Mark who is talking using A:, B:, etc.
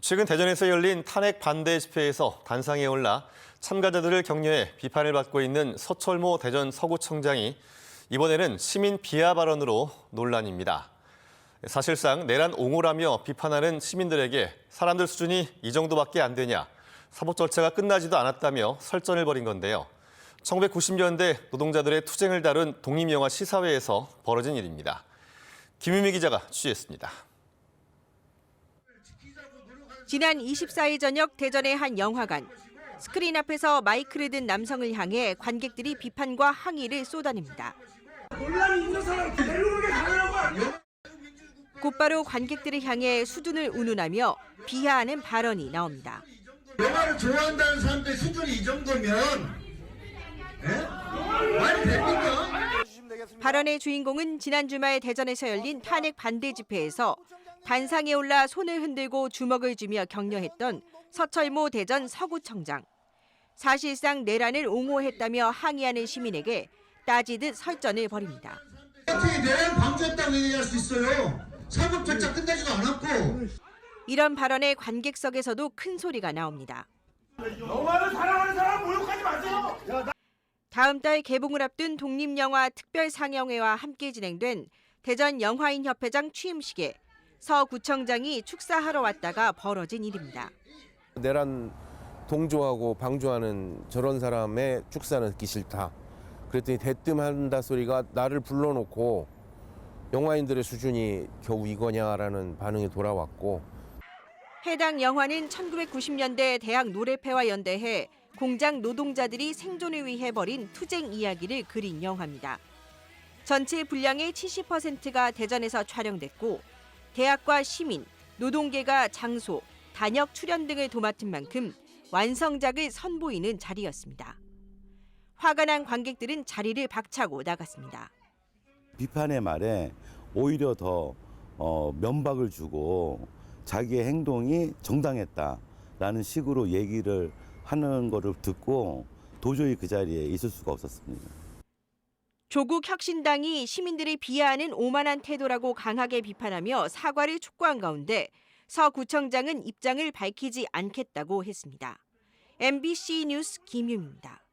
A: 최근 대전에서 열린 탄핵 반대 집회에서 단상에 올라 참가자들을 격려해 비판을 받고 있는 서철모 대전 서구청장이 이번에는 시민 비하 발언으로 논란입니다. 사실상 내란 옹호라며 비판하는 시민들에게 사람들 수준이 이 정도밖에 안 되냐, 사법 절차가 끝나지도 않았다며 설전을 벌인 건데요. 1990년대 노동자들의 투쟁을 다룬 독립영화 시사회에서 벌어진 일입니다. 김유미 기자가 취재했습니다.
B: 지난 24일 저녁 대전의 한 영화관. 스크린 앞에서 마이크를 든 남성을 향해 관객들이 비판과 항의를 쏟아냅니다. 곧바로 관객들을 향해 수둔을 운운하며 비하하는 발언이 나옵니다.
C: 영화를 좋아한다는 사람들 수준이 이 정도면 에? 말이 됩니까?
B: 발언의 주인공은 지난 주말 대전에서 열린 탄핵 반대 집회에서 단상에 올라 손을 흔들고 주먹을 주며 격려했던 서철모 대전 서구청장. 사실상 내란을 옹호했다며 항의하는 시민에게 따지듯 설전을 벌입니다.
C: 어떻게 내란 방조했다고 얘기할 수 있어요? 사법 절차 끝나지도 않았고
B: 이런 발언에 관객석에서도 큰 소리가 나옵니다.
D: 영화를 사랑하는 사람 모욕하지 마세요.
B: 다음 달 개봉을 앞둔 독립영화 특별 상영회와 함께 진행된 대전 영화인 협회장 취임식에 서 구청장이 축사하러 왔다가 벌어진 일입니다.
E: 내란 동조하고 방조하는 저런 사람의 축사는 듣기 싫다. 그랬더니 대뜸한다 소리가 나를 불러놓고 영화인들의 수준이 겨우 이거냐라는 반응이 돌아왔고
B: 해당 영화는 1990년대 대학 노래패와 연대해 공장 노동자들이 생존을 위해 벌인 투쟁 이야기를 그린 영화입니다. 전체 분량의 70%가 대전에서 촬영됐고 대학과 시민, 노동계가 장소, 단역 출연 등을 도맡은 만큼 완성작을 선보이는 자리였습니다. 화가 난 관객들은 자리를 박차고 나갔습니다.
F: 비판의 말에 오히려 더 어, 면박을 주고 자기의 행동이 정당했다라는 식으로 얘기를 하는 거를 듣고 도저히 그 자리에 있을 수가 없었습니다.
B: 조국 혁신당이 시민들을 비하하는 오만한 태도라고 강하게 비판하며 사과를 촉구한 가운데 서 구청장은 입장을 밝히지 않겠다고 했습니다. MBC 뉴스 김유미입니다.